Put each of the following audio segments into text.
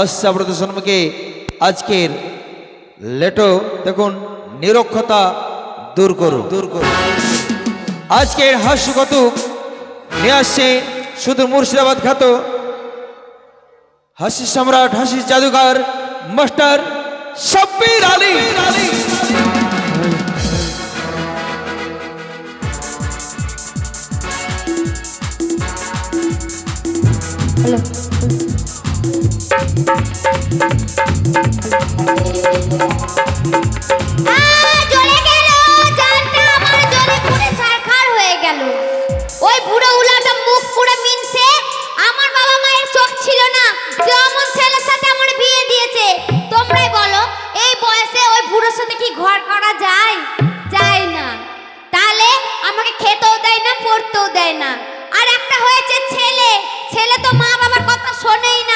আসছে আপনাদের সম্মুখে আজকের লেটো দেখুন নিরক্ষতা দূর করুন। দূর করুন। আজকের হাস্য কৌতুক নিয়ে আসছে শুধু মুর্শিদাবাদ খ্যাত হাসি সম্রাট হাসি জাদুঘর মাস্টার সাব্বির আলী। জ্বলে দেয় না, পড়তেও দেয় না। আর একটা হয়েছে ছেলে। ছেলে তো মা বাবার কথা শোনেই না।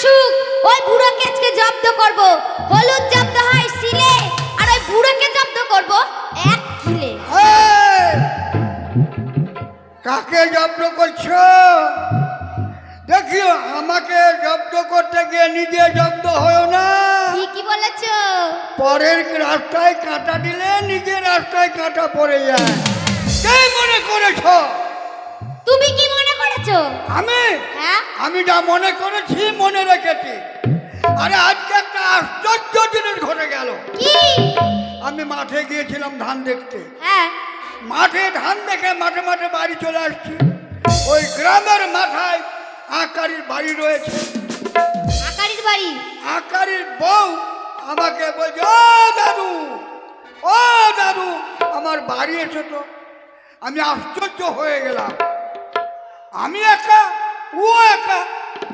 আসুক ওই বুড়োকে আজকে জব্দ করব। হলুদ জব্দ হয় সিলে আর ওই বুড়োকে জব্দ করব এক কিলে কাকে জব্দ করছ? দেখিও আমাকে জব্দ করতে গিয়ে নিজে জব্দ হয় না। কি বলেছ। পরের রাস্তায় কাঁটা দিলে নিজের রাস্তায় কাঁটা পড়ে যায়। কে মনে করেছ? তুমি কি মনে করেছ? আমি? হ্যাঁ? আমি যা মনে করেছি মনে রেখেছি। আরে আজকে একটা আশ্চর্য জিনিস ঘটে গেল। আমি মাঠে গিয়েছিলাম ধান দেখতে। হ্যাঁ। মাঠে ধান দেখে মাঠে মাঠে বাড়ি চলে আসছি। ওই গ্রামের মাথায় আকারির বাড়ি রয়েছে। আকারির বাড়ি? আকারির বউ আমাকে বলছে ও দাদু ও দাদু আমার বাড়ি এসে তো আমি আশ্চর্য হয়ে গেলাম। আমি একা ও একা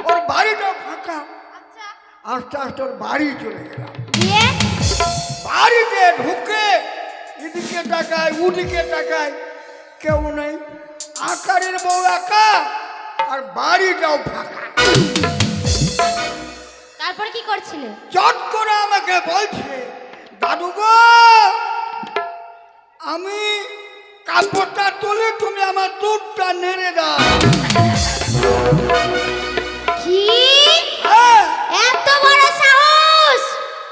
ওর বাড়িটা ফাঁকা। আচ্ছা। আস্তে আস্তে ওর বাড়ি চলে গেলাম। বাড়িতে ঢুকে এদিকে তাকায় উদিকে তাকায় কেউ নেই। আকারের বউ একা আর বাড়িটাও ফাঁকা। তারপর কি করছিলে? চট করে আমাকে কাপড়টা তুলে তুমি আমার দুধটা নেড়ে দাও। কি? হ্যাঁ। এত বড় সাহস!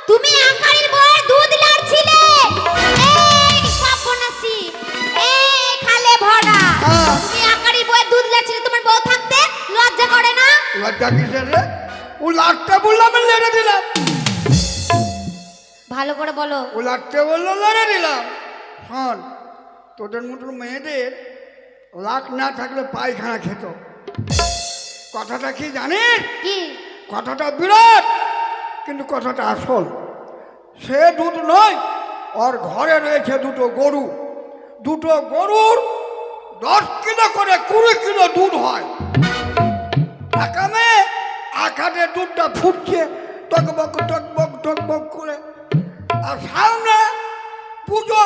তুমি আকারের বউয়ের দুধ লাড়ছিলে! এই সর্বনাশী! এই খালে ভরা! হ্যাঁ। তুমি আকারের বউয়ের দুধ লাড়ছিলে তোমার বউ থাকতে লজ্জা করে না? লজ্জা কিসের রে? ও লাটটা বললাম লেড়ে দিলাম। ভালো করে বলো। ও লাটতে বলল লড়ে দিলাম। শোন তোদের মতন মেয়েদের লাখ না থাকলে পায়খানা খেত। কথাটা কি জানিস? কি? কথাটা বিরাট কিন্তু কথাটা আসল। সে দুধ নয় ওর ঘরে রয়েছে দুটো গরু। দুটো গরুর দশ কিলো করে কুড়ি কিলো দুধ হয়। একা মেয়ে দুধটা ফুটছে টকবক টকবক টকবক করে। আর সামনে পুজো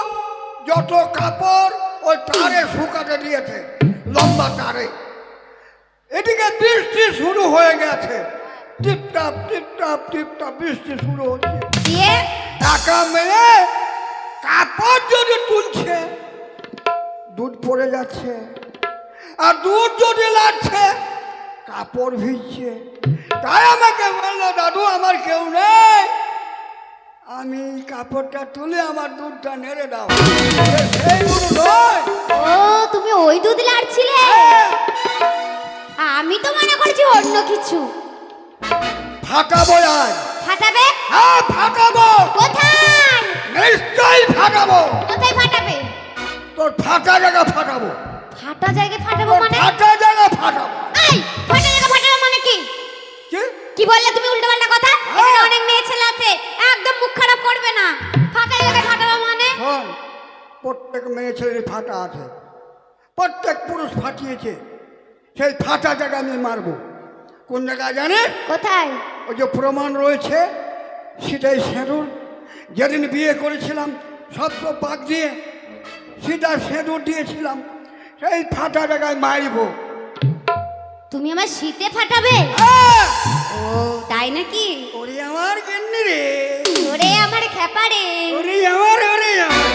যত কাপড় ওই তারে শুকাতে দিয়েছে লম্বা তারে। এদিকে বৃষ্টি শুরু হয়ে গেছে। টিপটাপ টিপটাপ টিপটাপ বৃষ্টি শুরু হচ্ছে। দিয়ে? একা মেয়ে কাপড় যদি তুলছে দুধ পড়ে যাচ্ছে। আর দুধ যদি লাগছে কাপড় ভিজছে। তাই আমাকে বলল দাদু আমার কেউ নেই। আমি কাপড়টা তুলে আমার দুধটা নেড়ে দাও। সেই দুধ নয় ও তুমি ওই দুধ লাড়ছিলে? আমি তো মনে করছি অন্য কিছু। ফাটাবো আজ। ফাটাবে? হ্যাঁ ফাটাবো। কোথায়? নিশ্চয়ই ফাটাবো। কোথায় ফাটাবে? তোর ফাটা জায়গা ফাটাবো। ফাটা জায়গায় ফাটাবো মানে? ফাটা জায়গা ফাটাবো। এই ফাটা জায়গা ফাটাবো মানে কি? কি? কি বললে তুমি উল্টো পাল্টা কথা এখানে অনেক মেয়ে ছেলে আছে। মুখ খারাপ করবে না। ফাটা জায়গায় ফাটাবো মানে? শোন প্রত্যেক মেয়ে ছেলের ফাটা আছে। প্রত্যেক পুরুষ ফাটিয়েছে। সেই ফাটা জায়গা আমি মারবো। কোন জায়গায় জানে কোথায়? ওই যে প্রমাণ রয়েছে সেটাই সেঁদুর। যেদিন বিয়ে করেছিলাম সব তো পাক দিয়ে সেটা সেঁদুর দিয়েছিলাম। সেই ফাটা জায়গায় মারবো। তুমি আমার শীতে ফাটাবে? ও তাই নাকি? ওরে আমার গেন্নি রে। ওরে আমার খেপারে। ওরে আমার ওরে আমার।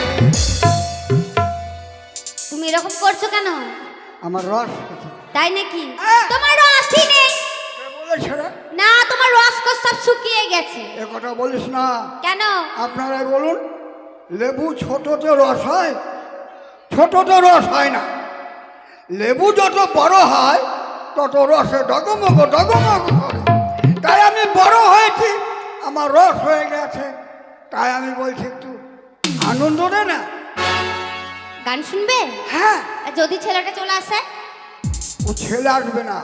তুমি এরকম করছ কেন? আমার রস তাই নাকি? তোমার রসই নেই। না তোমার রসকস সব শুকিয়ে গেছে। এ কথা বলিস না। কেন? আপনারাই বলুন লেবু ছোটতে রস হয় ছোটতে রস হয় না। লেবু যত বড় হয় তত রসে ডগমগ ডগমগ করে। তাই আমি বড় হয়েছি। আমার রস হয়ে গেছে। তাই আমি বলছি একটু আনন্দ দে না। গান শুনবে? হ্যাঁ। আর যদি ছেলেটা চলে আসে? ও ছেলে আসবে না।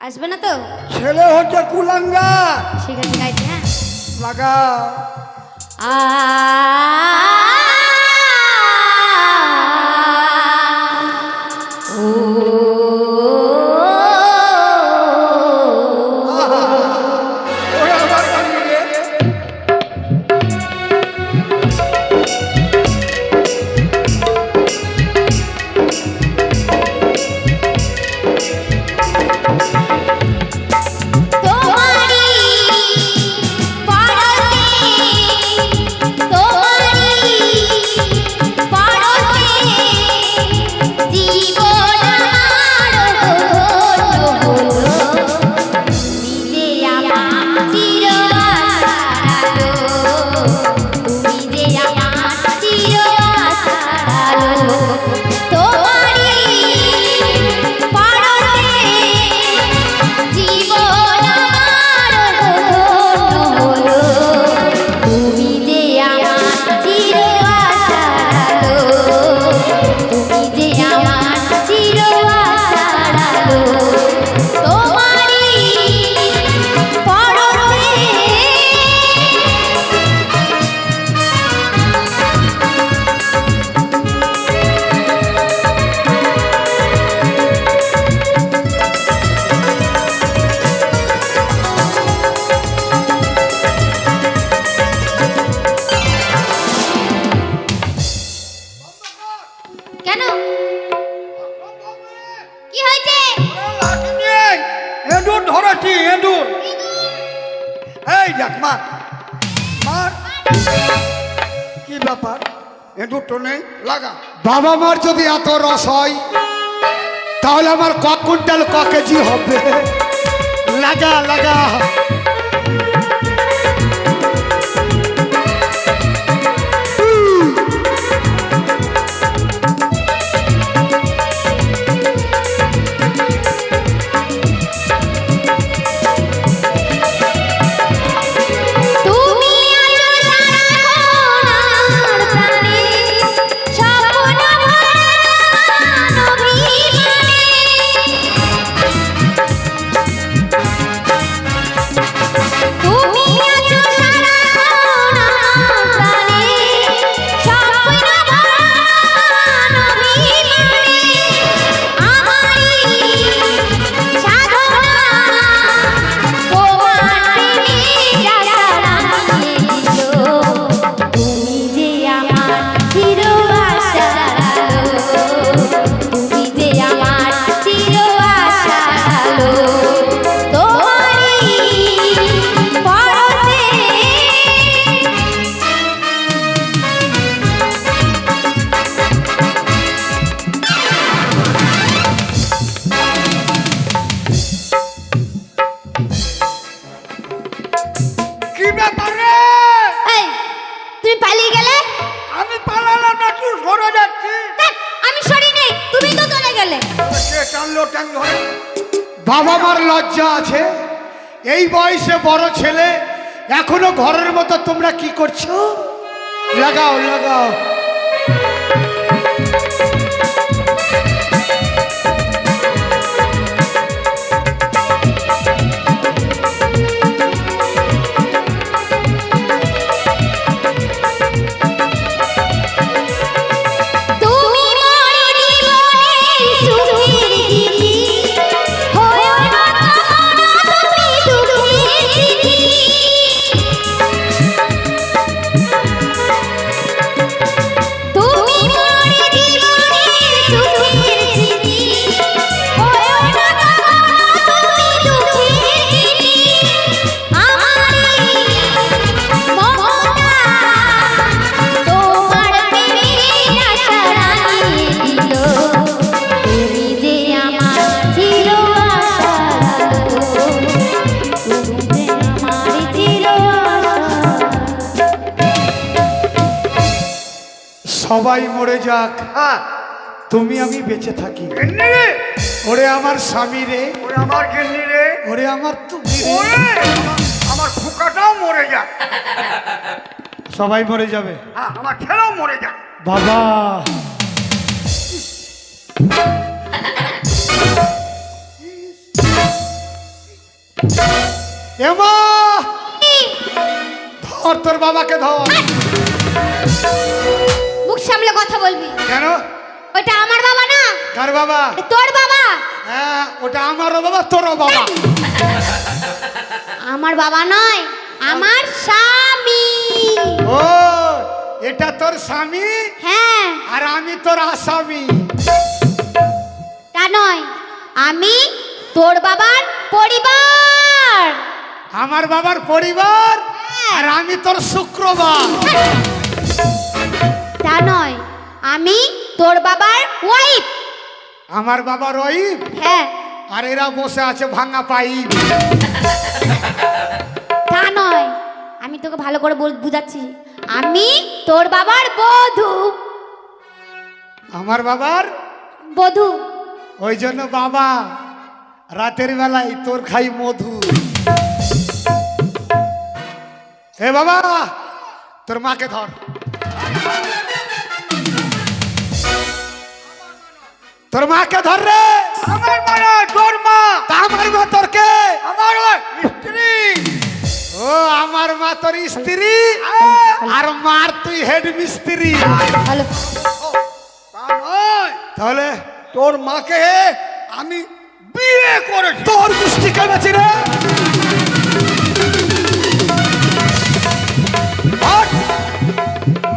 আসবে না তো? ছেলে হচ্ছে কুলাঙ্গা। ঠিক আছে গাইতে হ্যাঁ। লাগা ওরে লাগা। বাবা মার যদি এত রস হয়, তাহলে আমার ক কুইন্টাল ক কেজি হবে? লাগা লাগা। বড় ছেলে এখনও ঘরের মতো তোমরা কি করছ? লাগাও লাগাও। সবাই মরে যাক। হ্যাঁ। তুমি আমি বেঁচে থাকি। ওরে আমার স্বামী রে। ওরে আমার গিন্নি রে। ওরে আমার তুমি আমার- ফুকাটাও মরে যাক। সবাই মরে যাবে। হ্যাঁ আমার ছেলেও মরে যাক। বাবা। এমা! ধর তোর বাবাকে ধর। মুখ সামলে কথা বলবি। কেন? ওটা আমার বাবা না। কার বাবা? তোর বাবা। হ্যাঁ ওটা আমারও বাবা তোরও বাবা। আমার বাবা নয় আমার স্বামী। ও এটা তোর স্বামী? হ্যাঁ। আর আমি তোর আসামি। তা নয় আমি তোর বাবার পরিবার। আমার বাবার পরিবার? হ্যাঁ। আর আমি তোর শুক্রবার। তা নয় আমি তোর বাবার ওয়াইফ আমার বাবার ওই হ্যাঁ। আর এরা বসে আছে ভাঙা পাইপ। তা নয় আমি তোকে ভালো করে বুঝাচ্ছি। আমি তোর বাবার বধূ। আমার বাবার? বধূ। ওই জন্য বাবা রাতের বেলায় তোর খাই মধু। এ বাবা তোর মাকে ধর। তোর মাকে ধর রে। আমার মা না, তোর মা। তা আমার মা তোর কে? আমার স্ত্রী। ও আমার মা তোর স্ত্রী? আর। মার তুই হেড মিস্ত্রি। তাহলে? তোর মাকে আমি বিয়ে করে তোর গোষ্ঠী কেমেছি রে?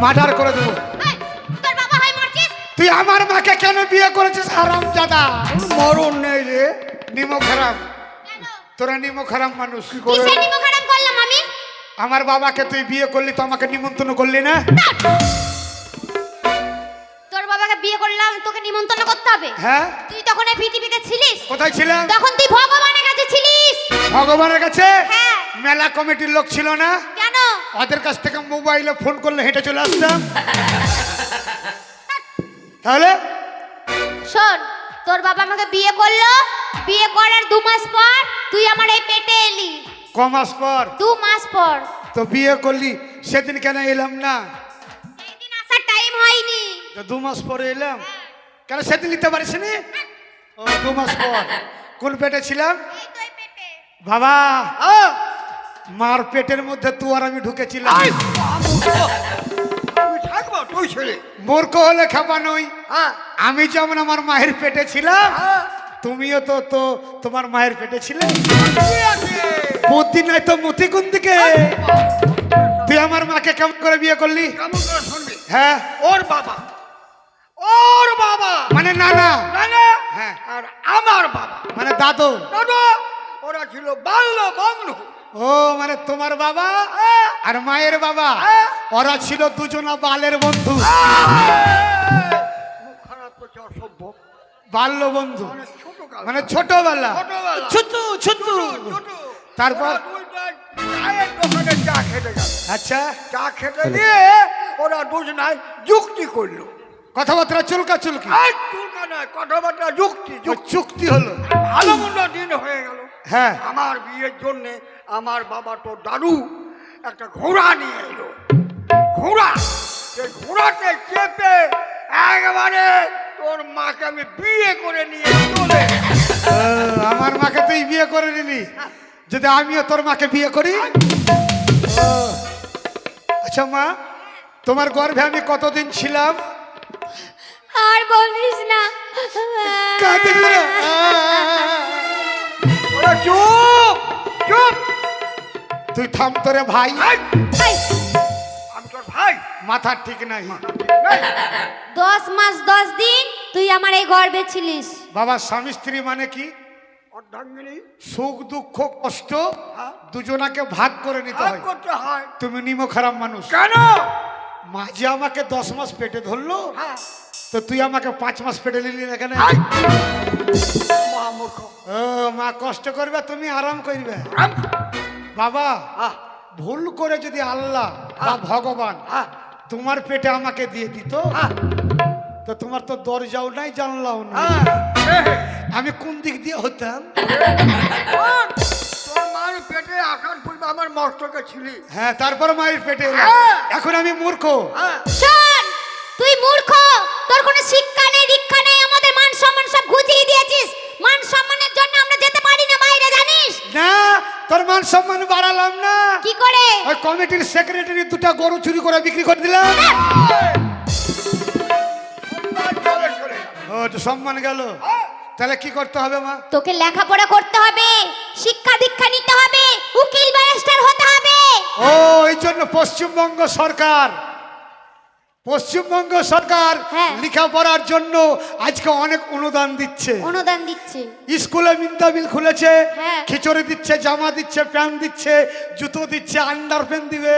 মার্ডার করে দেবো। তুই আমার মাকে কেন বিয়ে করেছিস হারাম দাদা মরণ নেই রে। নিমো খারাপ। তোরা নিমো খারাপ মানুষ। কি করলাম আমার বাবাকে তুই বিয়ে করলি তো আমাকে নিমন্ত্রণ করলি না। তোর বাবাকে বিয়ে করলাম তোকে নিমন্ত্রণ করতে হবে? হ্যাঁ? তুই তখন এই পৃথিবীতে ছিলিস? কোথায় ছিলাম? তখন তুই ভগবানের কাছে ছিলিস। ভগবানের কাছে? হ্যাঁ। মেলা কমিটির লোক ছিল না? কেন? ওদের কাছ থেকে মোবাইলে ফোন করলে হেঁটে চলে আসতাম। তাহলে? শোন তোর বাবা আমাকে বিয়ে করল। বিয়ে করার দু মাস পর তুই আমার এই পেটে এলি। ক মাস পর? দু মাস পর। তো বিয়ে করলি সেদিন কেন এলাম না? সেদিন আসার টাইম হয়নি। তো দু মাস পরে এলাম? কেন সেদিন নিতে পারিস নি ও দু মাস পর। কোন পেটে ছিলাম? এই তো এই পেটে। বাবা! হ্যাঁ মার পেটের মধ্যে তুই আর আমি ঢুকেছিলাম। ছেলে মূর্খ হলে খাপা নই। হ্যাঁ। আমি যেমন আমার মায়ের পেটে ছিলাম হ্যাঁ। তুমিও তো তো তোমার মায়ের পেটে ছিলে। বুদ্ধি নাই তো মতি কোন দিকে? তুই আমার মাকে কেমন করে বিয়ে করলি? কেমন করে শুনবি? হ্যাঁ। ওর বাবা। ওর বাবা। মানে না না না না হ্যাঁ। আর আমার বাবা। মানে দাদু। দাদা ওরা ছিল বাল্য বন্ধু ও মানে তোমার বাবা। আর মায়ের বাবা। ওরা ছিল দুজনা বালের বন্ধু। খারাপ অসভ্য বাল্য বন্ধু। মানে মানে ছোটবেলা। ছোটবেলা। ছোট ছোট। ছোট তারপর? দোকানে চা খেতে গেল আচ্ছা। চা খেতে গিয়ে ওরা দুজনায় যুক্তি করল। কথাবার্তা চুলকা চুলকি? চুলকা নয় কথাবার্তা যুক্তি যুক্তি। চুক্তি হলো। ভালো মন্দ দিন হয়ে গেল। হ্যাঁ। আমার বিয়ের জন্য আমার বাবা তো দাদু একটা ঘোড়া নিয়ে এলো। ঘোড়া। সেই ঘোড়াতে চেপে একবারে তোর মাকে আমি বিয়ে করে নিয়ে চলে আমার মাকে তুই বিয়ে করে নিলি। যদি আমিও তোর মাকে বিয়ে করি? আচ্ছা মা তোমার গর্ভে আমি কতদিন ছিলাম? আর বলিস না। তুই থাম তোরে ভাই। আমি তোর ভাই। মাথা ঠিক নাই। দশ মাস দশ দিন তুই আমার এই গর্বে ছিলিস। বাবা স্বামী স্ত্রী মানে কি? সুখ দুঃখ কষ্ট হ্যাঁ। দুজনাকে ভাগ করে নিতে হয়। তুমি নিমো খারাপ মানুষ। কেন? মা যে আমাকে দশ মাস পেটে ধরলো হ্যাঁ। তো তুই আমাকে পাঁচ মাস পেটে নিলি না কেন? ও মা কষ্ট করবে তুমি আরাম করবে। বাবা ভুল করে যদি আল্লাহ বা ভগবান তোমার পেটে আমাকে দিয়ে দিত তো তোমার তো দরজাও নাই জানলাও না। আমি কোন দিক দিয়ে হতাম? মার পেটে আকার পূর্বে আমার মস্তকে ছিলি। হ্যাঁ তারপর মায়ের পেটে। এখন আমি মূর্খ। তুই মূর্খ তোর কোনো শিক্ষা নেই দীক্ষা নেই আমাদের মান সম্মান সব ঘুচিয়ে দিয়েছিস মান সম্মানের জন্য আমরা যেতে পারি না বাইরে জানিস না তোর মান সম্মান বাড়ালাম না। কি করে? ওই কমিটির সেক্রেটারি দুটা গরু চুরি করে বিক্রি করে দিলাম। সম্মান চলে চলে যা। ও তো সম্মান গেল। তাহলে কি করতে হবে মা? তোকে লেখাপড়া করতে হবে শিক্ষা দীক্ষা নিতে হবে উকিল ব্যারিস্টার হতে হবে। ও এই জন্য পশ্চিমবঙ্গ সরকার পশ্চিমবঙ্গ সরকার হ্যাঁ। লেখাপড়ার জন্য আজকে অনেক অনুদান দিচ্ছে অনুদান দিচ্ছে স্কুলে মিন্তা বিল খুলেছে হ্যাঁ। খিচুড়ি দিচ্ছে জামা দিচ্ছে প্যান্ট দিচ্ছে জুতো দিচ্ছে আন্ডার প্যান্ট দিবে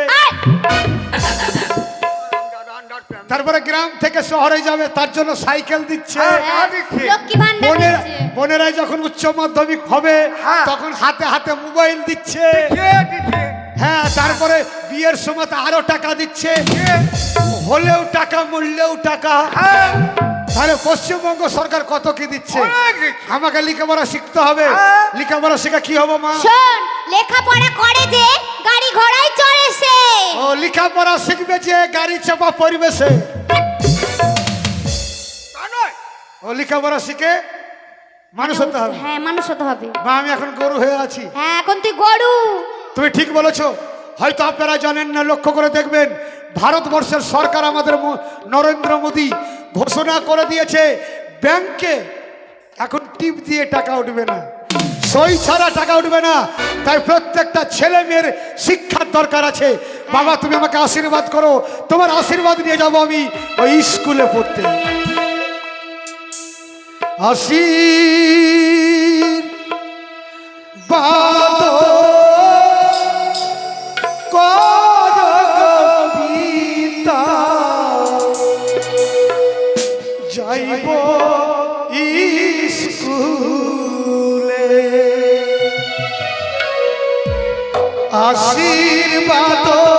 তারপরে গ্রাম থেকে শহরে যাবে তার জন্য সাইকেল দিচ্ছে হ্যাঁ। বোনের যখন উচ্চ মাধ্যমিক হবে। তখন হাতে হাতে মোবাইল দিচ্ছে দিচ্ছে? হ্যাঁ তারপরে বিয়ের সময় তো আরও টাকা দিচ্ছে। হলেও টাকা মূল্যেও টাকা। হ্যাঁ, তাহলে পশ্চিমবঙ্গ সরকার কত কি দিচ্ছে। আমাকে লেখাপড়া শিখতে হবে। হ্যাঁ। লেখাপড়া শেখা কি হবে মা? শোন লেখাপড়া করে যে গাড়ি ঘোড়ায় চড়ে সে। ও লেখাপড়া শিখবে যে গাড়ি চাপা পরিবেশে। নয়। ও লেখাপড়া শিখে মানুষ হতে হবে। হ্যাঁ মানুষ হতে হবে। মা আমি এখন গরু হয়ে আছি। হ্যাঁ এখন তুই গরু। তুমি ঠিক বলেছ। হয়তো আপনারা জানেন না, লক্ষ্য করে দেখবেন, ভারতবর্ষের সরকার আমাদের নরেন্দ্র মোদী ঘোষণা করে দিয়েছে, ব্যাংকে এখন টিপ দিয়ে টাকা উঠবে না। সই ছাড়া টাকা উঠবে না। তাই প্রত্যেকটা ছেলে মেয়ের শিক্ষার দরকার আছে। বাবা, তুমি আমাকে আশীর্বাদ করো। তোমার আশীর্বাদ নিয়ে যাব আমি ওই স্কুলে পড়তে। আশীর্বাদ আশীর্বাদ